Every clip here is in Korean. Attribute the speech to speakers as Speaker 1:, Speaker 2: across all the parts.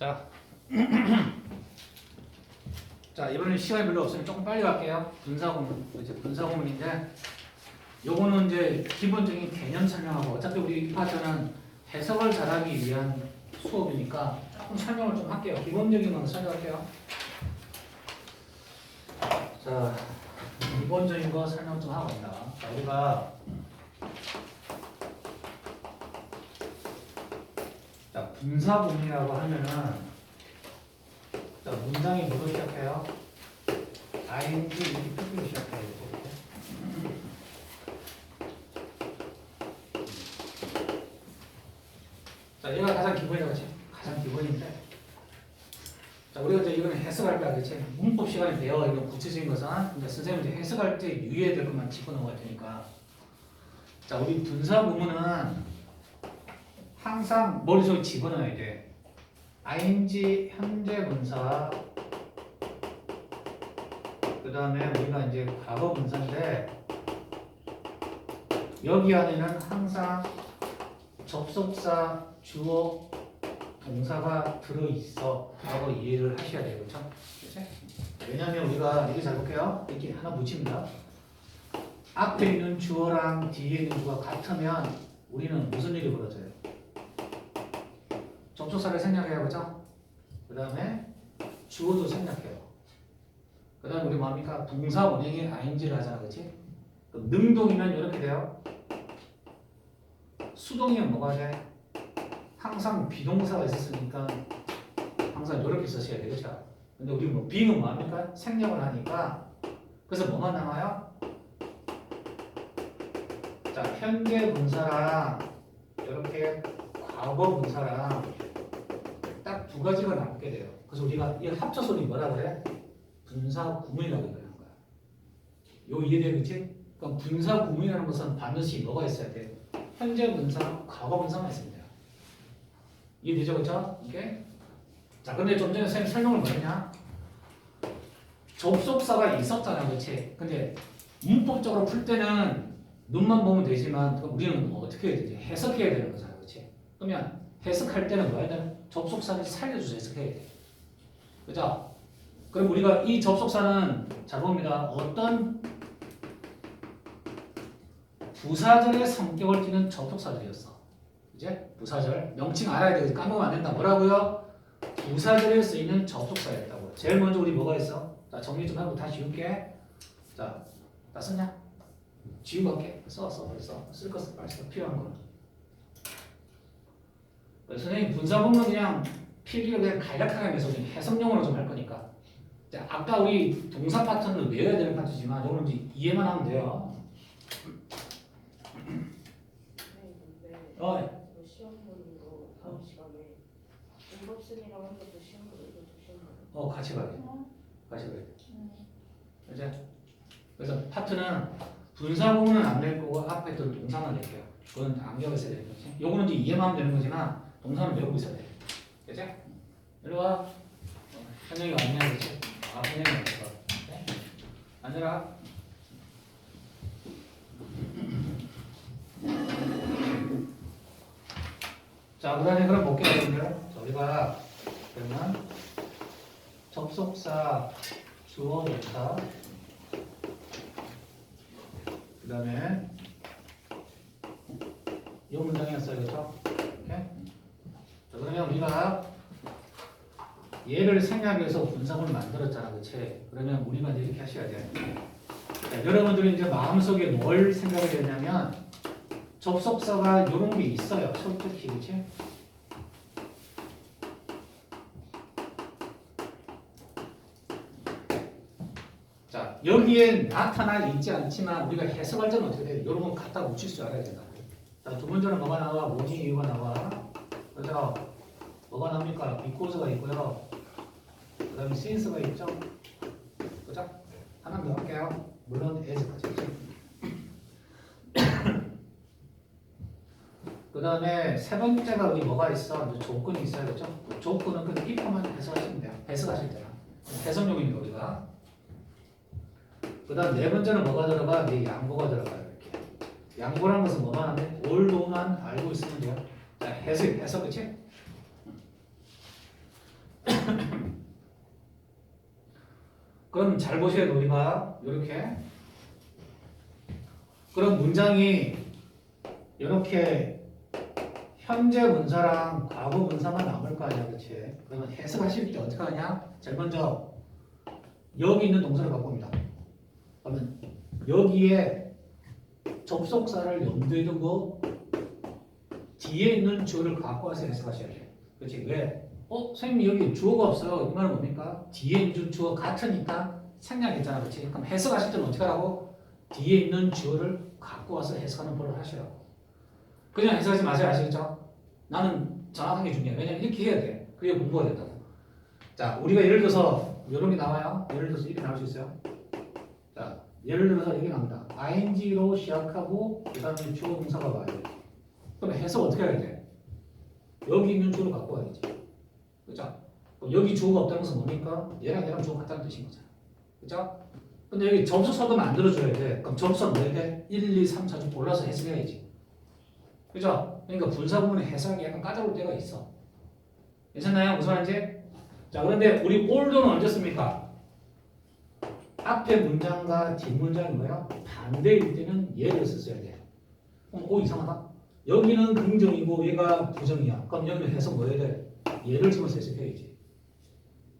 Speaker 1: 자, 자 이번엔 시간이 별로 없으니 조금 빨리 갈게요. 분사구문 이제 분사구문인데 요거는 이제 기본적인 개념 설명하고 어차피 우리 이 파트는 해석을 잘하기 위한 수업이니까 조금 설명을 좀 할게요. 기본적인 건 설명할게요. 자, 기본적인 거 설명 좀 하고 있다. 자, 우리가 자, 분사구문이라고 하면은 자, 문장이 뭐로 시작해요? ing 이렇게 시작해요. 이렇게. 자, 얘가 가장 기본이라고 그지 가장 기본인데. 자, 우리가 이제 이거는 해석할 거야, 그렇지? 문법 시간에 배워 이런 구체적인 것은 근데 선생님 이제 해석할 때 유의해야 될 것만 짚어놓을 테니까. 자, 우리 분사 부문은 항상 머릿속에 집어넣어야 돼. ing 현재 분사. 그 다음에 우리가 이제 과거 분사인데 여기 안에는 항상 접속사, 주어, 동사가 들어있어 라고 이해를 하셔야 돼요. 그렇죠? 그치? 왜냐하면 우리가 이렇게 잘 볼게요. 이렇게 하나 붙입니다. 앞에 있는 주어랑 뒤에 있는 주어가 같으면 우리는 무슨 일이 벌어져요? 접속사를 생략해요. 그죠? 그 다음에 주어도 생략해요. 그 다음에 우리 뭡니까? 동사 원형이 ing를 하잖아. 그치? 그럼 능동이면 이렇게 돼요. 수동이면 뭐가 돼? 항상 비동사가 있었으니까 항상 이렇게 쓰셔야 되겠죠. 근데 우리 뭐 being은 뭐합니까? 생략을 하니까 그래서 뭐만 남아요? 자 현재 분사랑 이렇게 과거 분사랑 딱 두 가지가 남게 돼요. 그래서 우리가 이 합쳐서 우리 뭐라 그래? 분사 구문이라고 얘기하는 거야. 요 이해되겠지? 그럼 분사 구문이라는 것은 반드시 뭐가 있어야 돼? 현재 분사, 과거 분사만 돼요. 이해되죠, 그렇죠? 이게 자, 근데 좀 전에 선생님 설명을 뭐 했냐? 접속사가 있었잖아, 그렇지? 근데 문법적으로 풀 때는 눈만 보면 되지만 우리는 뭐 어떻게 해야 되지? 해석해야 되는 거잖아, 그렇지? 그러면 해석할 때는 뭐 해야 돼? 접속사를 살려줘서 해석해야 돼. 그죠? 그럼 우리가 이 접속사는 잘 봅니다. 어떤 부사절의 성격을 띠는 접속사들이었어. 이제 부사절 명칭 알아야 돼. 까먹으면 안 된다. 뭐라고요? 부사절에 쓰이는 접속사였다고. 제일 먼저 우리 뭐가 있어? 자 정리 좀 하고 다시 지울게. 자, 다 썼냐? 지우고 할게. 써, 써, 써. 쓸거 써. 필요한 거는. 선생님 분사 보면 그냥 필기를 그냥 간략하게 해서 좀 해석용으로 좀 할 거니까. 자, 아까 우리 동사 파트는 외워야 되는 파트지만 이거는 이제 이해만 하면 돼요. 어,
Speaker 2: 그 시험 보는 거 다음 시간에 문법순이라고 한 것도 시험 보고 이것도 시험 보고
Speaker 1: 어 같이 가야 돼. 같이 가야 돼. 이제 그래서 파트는 분사 부분은 안 낼 거고 앞에 또 동사만 낼게요. 그건 안 배워 있어야 되는 거지. 요거는 이제 이해만 하면 되는 거지만 동사는 배우고 있어야 돼. 그지? 이리 와. 어, 현영이 왔냐 그지? 아 현영이 왔어. 네? 앉아라. 자, 그 다음에 그럼 볼게요, 여러분들. 자, 우리가 그러면 접속사, 주어, 동사, 그 다음에 이 문장이었어요. 자, 그러면 우리가 얘를 생략해서 분사문을 만들었잖아, 그렇지? 그러면 이제 이렇게 하셔야 돼. 자, 여러분들이 이제 마음속에 뭘 생각을 했냐면 접속사가 이런 게 있어요, 솔직히, 그렇지? 자, 여기에 나타나 있지 않지만 우리가 해석할 때는 어떻게? 이런 건 갖다 붙일 줄 알아야 된다. 자, 두 번째는 뭐가 나와? 모든 이유가 나와. 그죠? 뭐가 나옵니까? because가 있고요. 그 다음에 since가 있죠? 그죠? 하나 더 할게요. 물론 as까지. 그 다음에 세 번째가 여기 뭐가 있어? 조건이 있어야 되죠? 조건은 그 if만 해석하시면 돼요. 해석하실 때는. 해석용이니까 우리가. 그 다음 네 번째는 뭐가 들어가? 네 양보가 들어가요 이렇게 양보라는 것은 뭐만 하면 올도만 알고 있으면 돼요 자 해석 해석 그치? 그럼 잘 보셔야 돼 우리가. 이렇게. 그럼 문장이 이렇게 현재 문사랑 과거 문사만 남을 거 아니야 그렇지 그러면 해석하실 때 어떻게 하냐? 제일 먼저 여기 있는 동사를 바꿉니다. 그러면 여기에 접속사를 염두에 두고 뒤에 있는 줄을 갖고 와서 해석하셔야 돼. 그렇지 왜? 어, 선생님 여기 주어가 없어요. 이 말은 뭡니까? 뒤에 있는 주어 같으니까 생략했잖아, 그렇지? 그럼 해석하실 때는 어떻게 하라고? 뒤에 있는 주어를 갖고 와서 해석하는 법을 하시라고. 그냥 해석하지 마세요, 아시겠죠? 나는 정확한 게 중요해. 왜냐면 이렇게 해야 돼. 그래야 공부가 된다고. 자, 우리가 예를 들어서 이런 게 나와요. 예를 들어서 이렇게 나올 수 있어요. 자, 예를 들어서 이게 나옵니다. ing로 시작하고 그 다음에 주어 동사가 와요. 그럼 해석 어떻게 해야 돼? 여기 있는 주어를 갖고 와야지. 그죠? 그럼 여기 주어가 없다는 것은 뭡니까? 얘랑 얘랑 주어 같다는 뜻인 거잖아. 그죠? 근데 여기 접속사도 만들어줘야 돼. 그럼 접속사 뭐 해야 돼? 1, 2, 3, 4좀 골라서 해석해야지. 그죠? 그러니까 분사 부분의 해석이 약간 까다로울 때가 있어. 괜찮나요? 무슨 말인지? 자, 그런데 우리 올드는 언제 씁니까? 앞에 문장과 뒷문장이 뭐야? 반대일 때는 얘를 썼어야 돼. 어, 오, 이상하다. 여기는 긍정이고 얘가 부정이야. 그럼 여기는 해석 뭐 해야 돼? 얘를 집어서 해석해야지.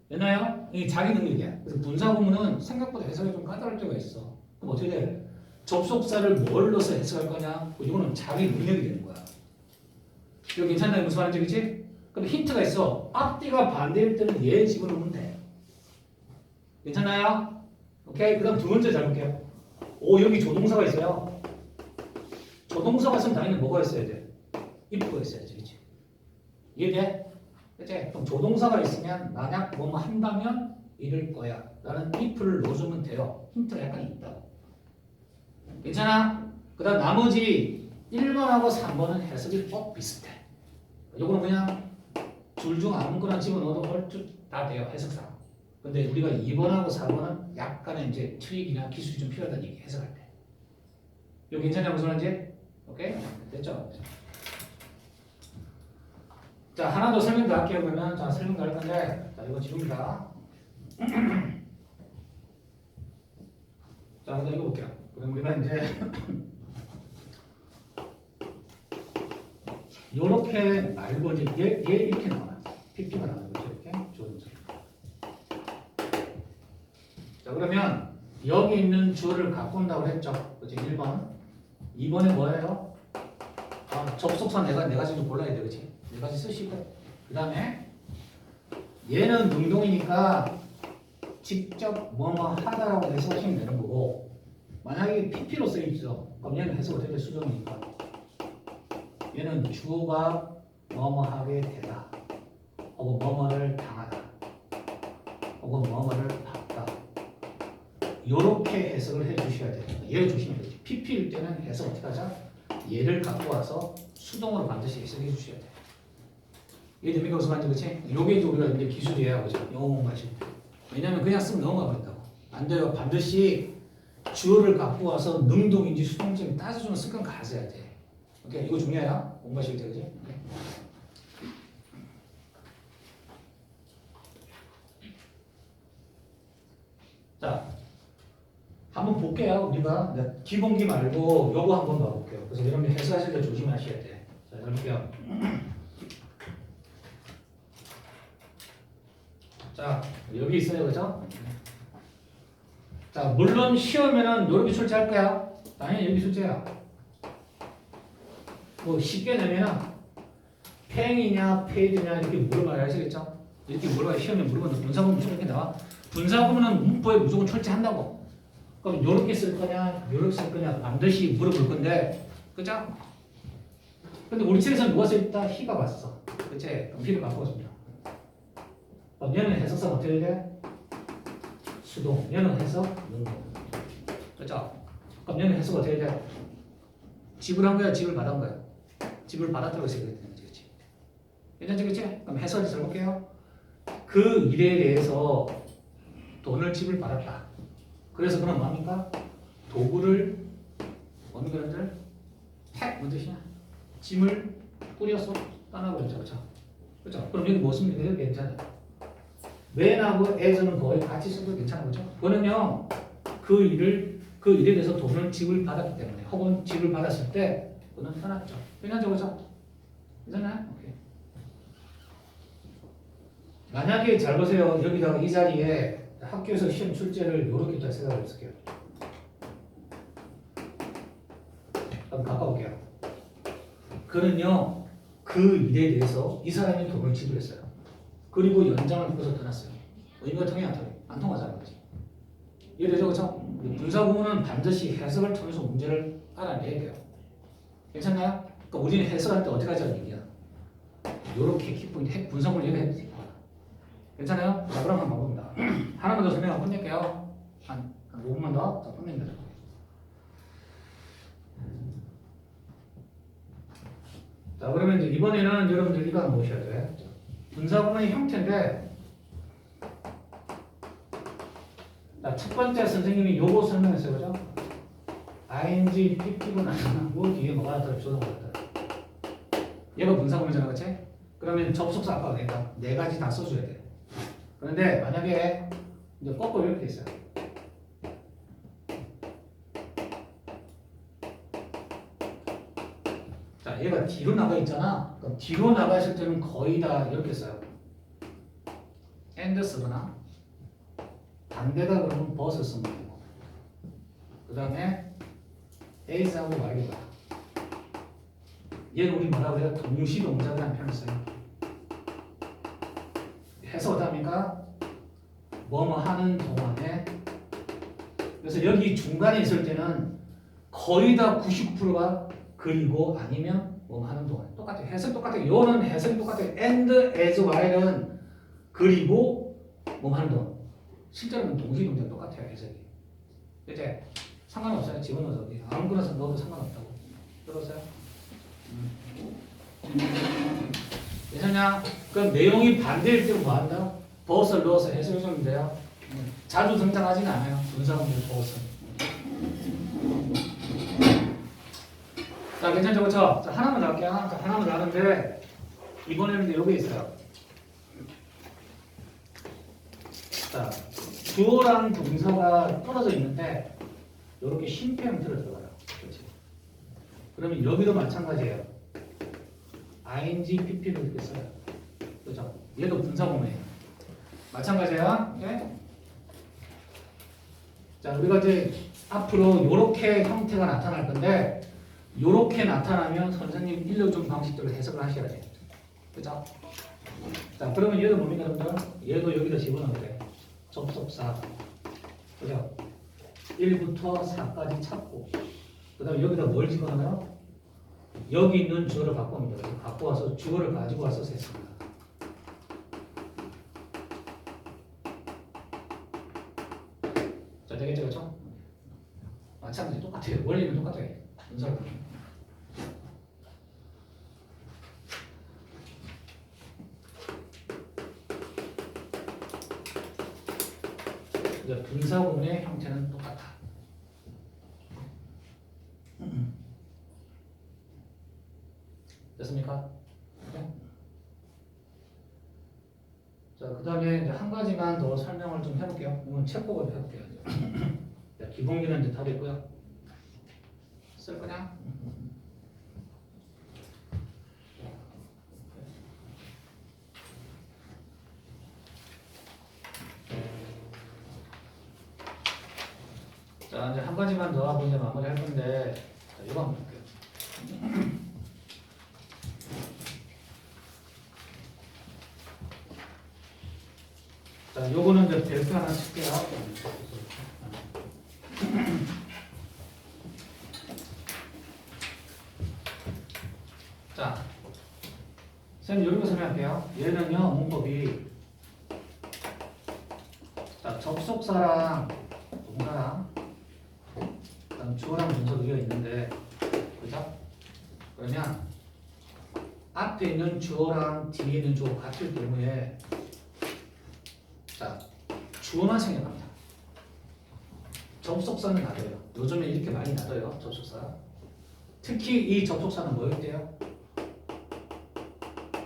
Speaker 1: 되나요? 이게 자기 능력이야. 그래서 분사 부분은 생각보다 해석이 좀 까다로울 때가 있어. 그럼 어떻게 돼? 접속사를 뭘 넣어서 해석할 거냐? 이거는 자기 능력이 되는 거야. 이거 괜찮나요? 무슨 말인지 그치? 그럼 힌트가 있어. 앞뒤가 반대일 때는 얘 집어넣으면 돼. 괜찮나요? 오케이. 그 다음 두 번째 잘 볼게요. 오, 여기 조동사가 있어요. 조동사가 있으면 당연히 뭐가 있어야 돼? if가 있어야지. 그치? 이해돼? 그치? 그럼 조동사가 있으면 만약 뭐뭐 한다면 이럴 거야. 라는 if를 넣어주면 돼요. 힌트가 약간 있다고. 괜찮아? 그 다음 나머지 1번하고 3번은 해석이 꼭 비슷해. 요거는 그냥 둘 중 아무거나 집어넣어도 얼추 다 돼요. 해석상. 근데 우리가 2번하고 4번은 약간의 이제 트릭이나 기술이 좀 필요하다는 얘기 해석할 때. 이거 괜찮냐 무슨 말인지? 오케이? 됐죠? 자 하나 더 설명 더 할게요 그러면. 자 설명 더할 건데. 자 이거 지웁니다. 자 근데 이거 볼게요. 그럼 우리가 이제 요렇게 말고 이제 얘, 얘 이렇게 나와요. PP가 나와요. 이렇게? 좋은 점. 자 그러면 여기 있는 갖고 온다고 했죠? 그치? 1번. 2번에 뭐예요? 아, 접속사 내가 네 가지 좀 골라야 돼 그치? 네 가지 쓰시고. 그 다음에 얘는 능동이니까 직접 뭐뭐 하다라고 해석하시면 되는 거고 만약에 PP로 있어 그럼 얘는 해석 어떻게 돼 수정이니까. 얘는 주어가 뭐뭐 하게 되다. 혹은 뭐뭐를 당하다. 혹은 뭐뭐를 받다. 이렇게 해석을 해 주셔야 돼요 얘를 조심해야 돼요 PP일 때는 해석 어떻게 하자 얘를 갖고 와서 수동으로 반드시 해석해 주셔야 돼요 이해됩니까? 무슨 말인지? 요게 이제 우리가 이제 기술이에요 그죠? 영어 공부하실 때 왜냐면 그냥 쓰면 넘어가 버린다고 안 돼요 반드시 주어를 갖고 와서 능동인지 수동인지 따져주는 습관 가져야 돼 오케이 이거 중요해요 공부하실 때 그지? 자 한번 볼게요 우리가. 이제 기본기 말고 요거 한번 봐볼게요. 그래서 여러분들 해석하실 때 조심하셔야 돼. 자, 볼게요 자 여기 있어요 그죠? 자 물론 시험에는 여기 출제할 거야. 당연히 여기 출제야. 뭐 쉽게 내면은 팽이냐 페이드냐 이렇게 물어봐야 아시겠죠? 이렇게 물어봐야 시험에 물어보는 분사구문 이렇게 나와 분사구문은 문법에 무조건 출제한다고 그럼 요렇게 쓸 거냐 요렇게 쓸 거냐 반드시 물어볼 건데 그죠? 근데 우리 책에서는 누가 써있다? 희가 봤어 그치? 그럼 희를 바꿔줍니다 그럼 얘는 해석상 어떻게 돼? 수동. 얘는 해석 능동. 그죠? 그럼 얘는 해석 어떻게 돼? 집을 한 거야? 집을 받은 거야? 집을 받았다고 해석이 되는 거지. 그치? 괜찮지? 그치? 그럼 해석을 들어볼게요. 그 일에 대해서 돈을 집을 받았다. 그래서 그럼 뭡니까? 도구를 어느 거들 택뭔 뜻이냐? 짐을 뿌려서 떠나버렸죠. 그죠? 그죠? 그럼 여기 뭐 씁니까? 여기 괜찮아요. when하고 as는 거의 같이 써도 괜찮은 거죠. 그거는요 그 일을 그 일에 대해서 돈을 지불 받았기 때문에 혹은 지불 받았을 때 그거는 떠났죠. 괜찮죠, 그죠? 괜찮나요? 오케이. 만약에 잘 보세요. 여기다가 이 자리에 학교에서 시험 출제를 이렇게 잘 생각을 했을게요. 한번 바꿔볼게요. 그는요 그 일에 대해서 이 사람이 돈을 지불했어요. 그리고 연장을 끊어서 떠났어요. 의미가 통해 안 통해? 안 통하자는 거지. 이해되죠, 그렇죠? 분사구문은 반드시 해석을 통해서 문제를 알아내야 돼요. 괜찮나요? 그러니까 우리는 해석할 때 어떻게 하자는 얘기야. 요렇게 키포인트 핵 분석을 얘기해도 돼. 괜찮아요? 자, 그럼 한번 봅니다. 하나만 더 설명하고 끝낼게요. 한, 한 5분만 더. 자, 끝냅니다. 자, 그러면 이제 이번에는 여러분들 이거 한번 보셔야 돼. 분사구문의 형태인데, 자, 첫 번째 선생님이 요거 설명했어요, 그죠? ing, pp가 나타나고 뒤에 뭐가 조동가 나타나. 얘가 분사구문이잖아, 그치? 그러면 접속사 아까 그러니까 네 가지 다 써줘야 돼. 그런데 만약에 이제 거꾸로 이렇게 돼 있어요. 자, 얘가 뒤로 나가 있잖아. 그럼 뒤로 나가 있을 때는 거의 다 이렇게 써요. and 쓰거나 반대가 그러면 버스 쓰면 되고 그 다음에 is하고 y가 얘는 우리 뭐라고 해요? 동시 동작이라는 표현을 써요. 해서 어떡합니까? 뭐뭐 하는 동안에 그래서 여기 중간에 있을 때는 거의 다 99%가 그리고 아니면 뭐 하는 동안 똑같아요. 해석 똑같아요. 요는 해석이 똑같아요. and as while은 그리고 뭐 하는 동안 실제로는 동시 동작 똑같아요. 해석이 이제 상관없어요. 집어넣어서 아무거나 넣어도 상관없다고 들었어요? 괜찮냐? 그럼 내용이 반대일 때는 뭐 한다? 버스를 넣어서 해석해 주면 돼요. 자주 등장하진 않아요. 분사구문 버스. 자, 괜찮죠? 그렇죠? 자, 하나만 더 할게요. 자, 하나만 더 하는데 이번에는 여기 있어요. 자, 주어랑 동사가 떨어져 있는데 이렇게 쉼표 형태로 들어가요. 그렇지? 그러면 여기도 마찬가지예요. Ing, pp를 이렇게 써요. 그죠? 얘도 분사구문이에요. 마찬가지야. 네? 자, 우리가 이제 앞으로 이렇게 형태가 나타날 건데 이렇게 나타나면 선생님 일러준 방식대로 해석을 하셔야 돼요. 그죠? 자, 그러면 얘도 뭡니까, 여러분들? 얘도 여기다 집어넣어야 돼. 접속사. 그죠? 1부터 4까지 찾고 그 다음에 여기다 뭘 집어넣어요? 여기 있는 주어를 갖고 옵니다. 갖고 와서 주어를 가지고 와서 셌습니다. 자, 되겠죠, 그렇죠? 마찬가지 똑같아요. 원리는 똑같아요. 분석. 이제 분사구문의 형태는 똑같아. 됐습니까? 네? 자, 그 다음에 이제 더 설명을 좀 해볼게요. 이건 책복을 해볼게요. 기본기는 이제 다 됐고요. 쓸 거냐? 자, 이제 한 가지만 더 하고 이제 마무리 할 건데, 자, 이거 한번 볼게요. 자, 요거는 이제 별표 하나 칠게요. 자, 쌤 이런 거 설명할게요. 얘는요, 문법이 자, 접속사랑 동사랑 그다음 주어랑 문서가 있는데 그죠? 그러면 앞에 있는 주어랑 뒤에 있는 주어 같을 경우에 자 주어만 생략합니다. 접속사는 놔둬요. 요즘에 이렇게 많이 놔둬요. 접속사. 특히 이 접속사는 뭐였대요?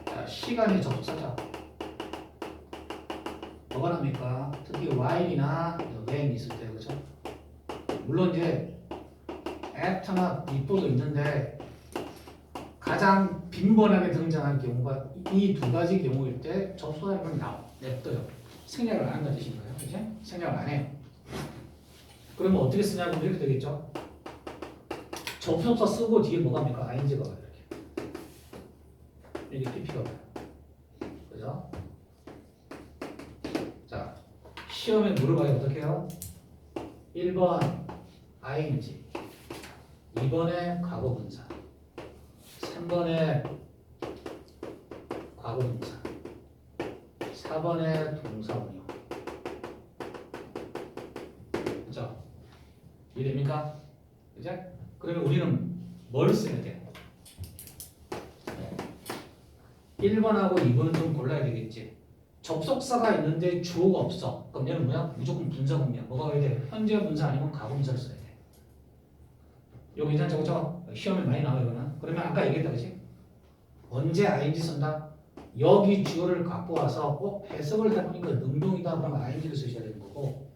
Speaker 1: 자 시간이 접속사죠. 뭐가 납니까? 특히 while이나 when 있을 때 그죠? 물론 이제 after나 before도 있는데 가장 빈번하게 등장하는 경우가 이 두 가지 경우일 때 접속사를 나 냅둬요. 생략을 안 뜻인 거예요. 그죠? 생략을 안 해요. 그러면 어떻게 쓰냐면 이렇게 되겠죠? 접속사 쓰고 뒤에 뭐가 합니까? ing가 가요. 이렇게. 이게 pp가 와요. 그죠? 자, 시험에 물어봐요. 어떻게 해요? 1번 ing 2번에 과거분사 3번에 과거분사 4번에 동사원형 그죠? 이해됩니까? 그죠? 그러면 우리는 뭘 써야 돼? 1번하고 2번은 좀 골라야 되겠지 접속사가 있는데 주어가 없어 그럼 얘는 뭐야? 무조건 분사구문이야 뭐가 와야 돼? 현재 분사 아니면 과거 분사를 써야 돼 이거 괜찮죠? 그죠? 시험에 많이 나와요 그러면 아까 얘기했다 그치? 언제 ing 쓴다? 여기 주어를 갖고 와서 어? 해석을 해보니까 능동이다 그러면 ing를 쓰셔야 되는 거고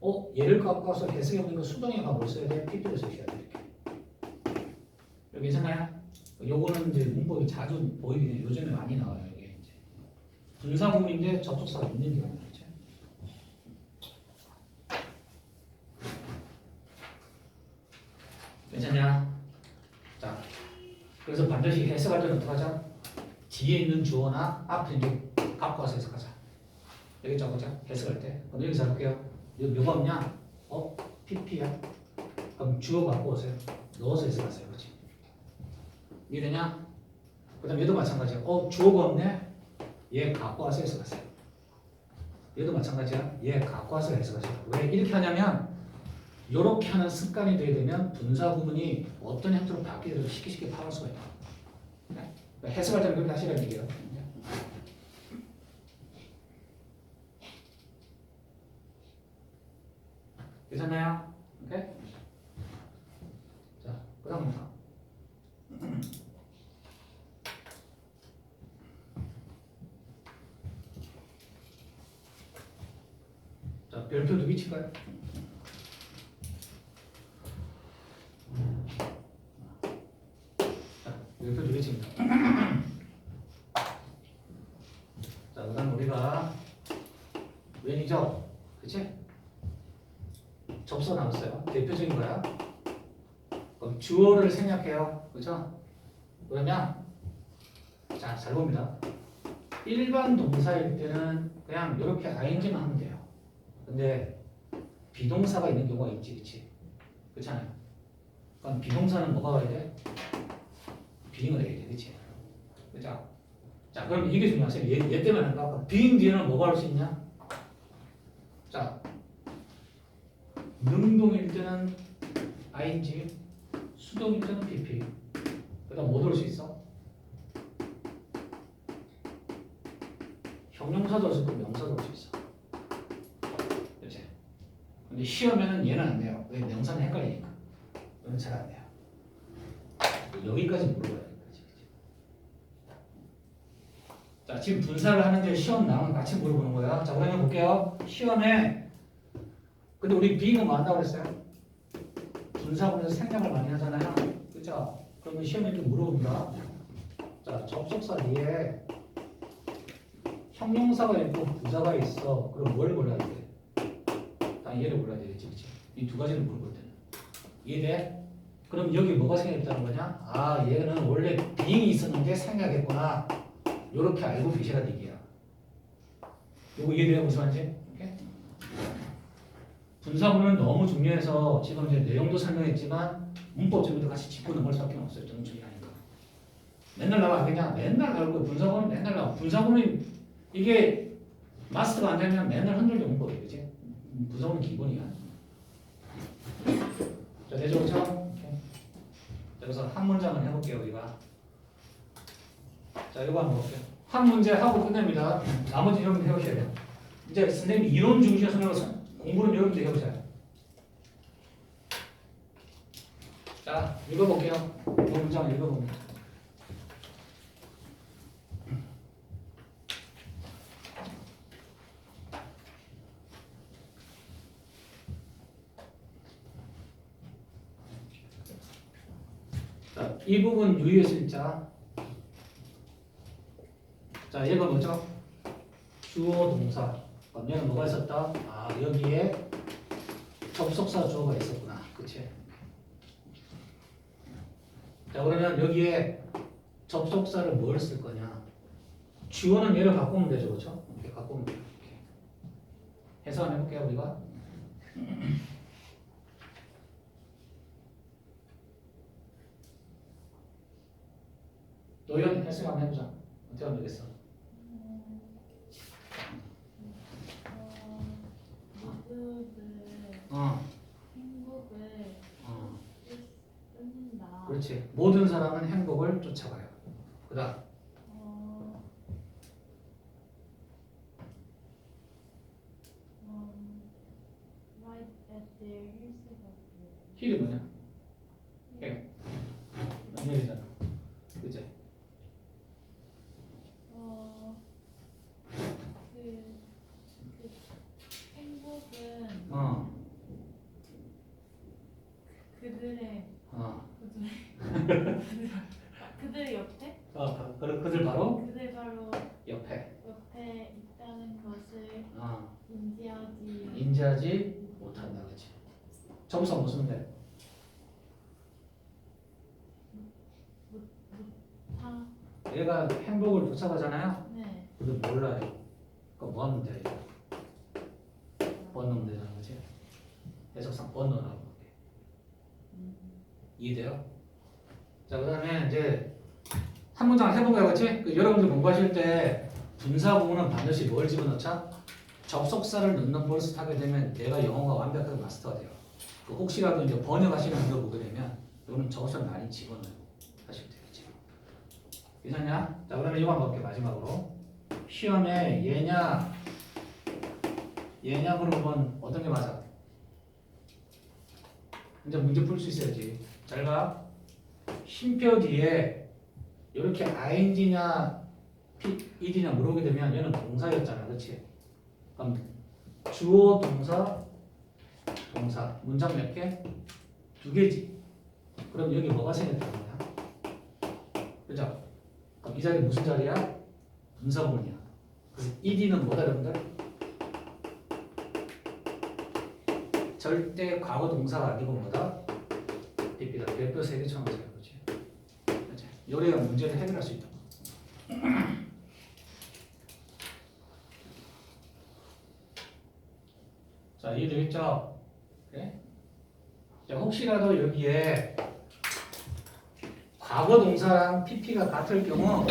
Speaker 1: 어? 얘를 갖고 와서 해석해보니까 수동이가 뭘 써야 돼? pp를 쓰셔야 돼 이렇게 여기 괜찮아요? 요거는 이제 문법이 자주 보이긴 요즘에 많이 나와요 이게 이제 분사구문인데 접속사가 있는 경우죠 괜찮냐? 자, 그래서 반드시 해석할 때는 어떻게 하자? 뒤에 있는 주어나 앞에 이제 갖고 와서 해석하자. 여기 적어자. 해석할 때. 그럼 여기서 할게요. 뭐가 없냐? 어? PP야? 그럼 주어 갖고 오세요. 넣어서 해석하세요. 그렇지? 이해되냐? 그 다음 얘도 마찬가지야. 어? 주어가 없네? 얘 갖고 와서 해석하세요. 얘도 마찬가지야. 얘 갖고 와서 해석하세요. 왜 이렇게 하냐면 이렇게 하는 습관이 되게 되면 분사 구문이 어떤 형태로 바뀌더라도 쉽게 쉽게 파악할 수가 있다. 때는 그렇게 하시라는 얘기예요. 괜찮나요? 오케이? 자, 그 다음 뭐 자, 별표 두개 칠까요? 자, 별표 두 개 칩니다. 자, 그 다음 우리가 웬이죠? 그치? 접서 나왔어요. 대표적인 거야. 그럼 주어를 생략해요. 그죠? 그러면 자, 잘 봅니다. 일반 동사일 때는 그냥 이렇게 ing만 하면 돼요. 근데 비동사가 있는 경우가 있지, 그치? 그렇잖아요. 그럼 비동사는 뭐가 와야 돼? 비잉을 해야 돼, 그치? 그죠? 자, 그럼 이게 중요하세요. 얘, 얘 때문에 안 가. 비잉 뒤에는 뭐가 할수 있냐? 자, 능동일 때는 ing, 때는 pp. 그다음 뭐 들을 수 있어? 형용사도 올수 있고 명사도 올 수 있어. 그렇지? 근데 시험에는 얘는 안 돼요. 왜 명사는 헷갈리니까. 얘는 잘안 돼요. 여기까지 물어봐요. 여기까지. 자, 지금 분사를 하는데 시험 나오면 같이 물어보는 거야. 자, 그러면 볼게요. 시험에 근데 우리 비는 뭐 한다고 그랬어요? 분사구에서 생략을 많이 하잖아요. 그죠? 그러면 시험에 좀 물어본다. 자, 접속사 뒤에 형용사가 있고 부사가 있어. 그럼 뭘 골라야 돼? 다 얘를 골라야 되겠지, 그치? 이 두 가지를 때는. 이해돼? 그럼 여기 뭐가 생겼다는 거냐? 아, 얘는 원래 빙이 있었는데 생략했구나. 요렇게 알고 계시라는 얘기야. 요거 이해돼요? 무슨 말인지? 분사구는 너무 중요해서 지금 이제 내용도 설명했지만 문법적으로도 같이 짚고 넘어갈 수밖에 없어요. 정중이라니까. 맨날 나와 그냥 맨날 나오고 분사구는 맨날 나와. 분사구는 이게 마스터가 안 되면 맨날 흔들려 문법이 그지? 분사구는 기본이야. 자? 오케이. 자, 그래서 한 문장을 해볼게요, 우리가. 자, 이거 한번 볼게요. 한 문제 하고 끝냅니다. 나머지 여러분 해보셔야 돼요. 이제 선생님 이론 중심의 설명을 공부는 여러분들이 해보세요. 자, 읽어볼게요. 이 문장 읽어봅니다. 이 부분 유의해 진짜. 자, 얘가 뭐죠? 주어 동사. 그럼 얘는 뭐가 있었다? 아, 여기에 접속사 주어가 있었구나. 그치? 자, 그러면 여기에 접속사를 뭘 쓸 거냐? 주어는 얘를 바꾸면 되죠, 그렇죠? 이렇게 바꾸면 돼요. 이렇게. 해석 한번 해볼게요, 우리가. 노현 해석 한번 해보자. 어떻게 하면 되겠어? 어,
Speaker 3: 행복을
Speaker 1: 어. 그렇지. 모든 사람은 행복을 쫓아가요. 그다음
Speaker 3: 어, 음, right at their heels of
Speaker 1: 힐이 뭐냐? 해. 안녕이잖아. 그치?
Speaker 3: 어, 그, 그 행복은
Speaker 1: 어,
Speaker 3: 그들의
Speaker 1: 어.
Speaker 3: 그들의 그들 옆에
Speaker 1: 어, 그, 그들 바로
Speaker 3: 그들 바로
Speaker 1: 옆에
Speaker 3: 옆에 있다는 것을
Speaker 1: 어,
Speaker 3: 인지하지
Speaker 1: 인지하지 못한다. 그치? 점수 무슨 데?
Speaker 3: 다
Speaker 1: 얘가 행복을 쫓아가잖아요.
Speaker 3: 네.
Speaker 1: 근데 몰라요. 그거 뭐 하면 돼? 번 넣으면 되잖아. 그치? 해석상 번 넣으라고. 이렇게. 이해돼요? 자, 그 다음에 이제 한 문장 해본 거야, 그치? 그 여러분들 공부하실 때 분사 부분은 반드시 뭘 집어넣자? 접속사를 넣는 버릇을 하게 되면 내가 영어가 완벽하게 마스터가 돼요. 그 혹시라도 이제 번역하시는 거 보게 되면 이거는 접속사를 많이 집어넣고 하시면 되겠지. 괜찮냐? 자, 그러면 이거 한번 볼게 마지막으로. 시험에 얘냐, 얘냐 그러면 어떤 게 맞아? 이제 문제 풀 수 있어야지. 잘 가. 쉼표 뒤에 이렇게 ing냐 ed냐 물어보게 되면 얘는 동사였잖아, 그렇지? 그럼 주어 동사 동사 문장 몇 개? 두 개지. 그럼 여기 뭐가 생겼다는 거야? 그죠? 그럼 이 자리 무슨 자리야? 분사 부분이야. 그래서 ed는 뭐다, 여러분들? 절대 과거 동사가 아니고 뭐다? 삐삐다. 별표 세개 쳐놓으세요. 그렇지? 그렇지? 요래야 문제를 해결할 수 있다. 자, 이해되겠죠? 혹시라도 여기에 과거 동사랑 PP가 같을 경우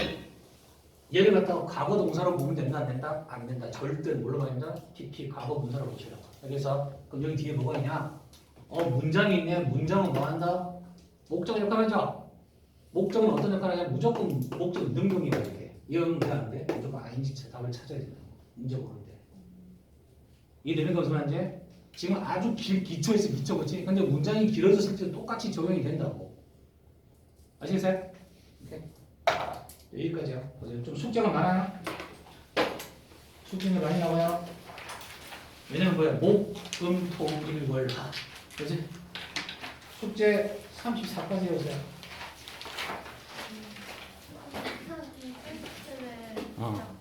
Speaker 1: 얘를 갖다가 과거 동사로 보면 된다 안 된다? 안 된다. 절대 뭘로 봐야 된다? PP 과거 분사로 보시라고. 그래서 그럼 여기 뒤에 뭐가 있냐? 어 문장이 있네. 문장은 뭐 한다? 목적 역할 하죠. 목적은 어떤 역할을 하냐? 무조건 목적 돼안 돼? 무조건 아인지 답을 찾아야 된다. 문제 보는데. 이해되는 거죠, 이제? 지금 아주 길, 기초에서 기초, 그치? 근데 문장이 길어졌을 때 똑같이 적용이 된다고. 아시겠어요? 오케이. 여기까지요. 보세요. 좀 숙제가 많아요. 숙제가 많이 나와요. 왜냐면 뭐야? 목, 금, 토, 일, 월, 화. 그지? 숙제 34까지 해보세요.
Speaker 3: 이 테스트를
Speaker 1: 어.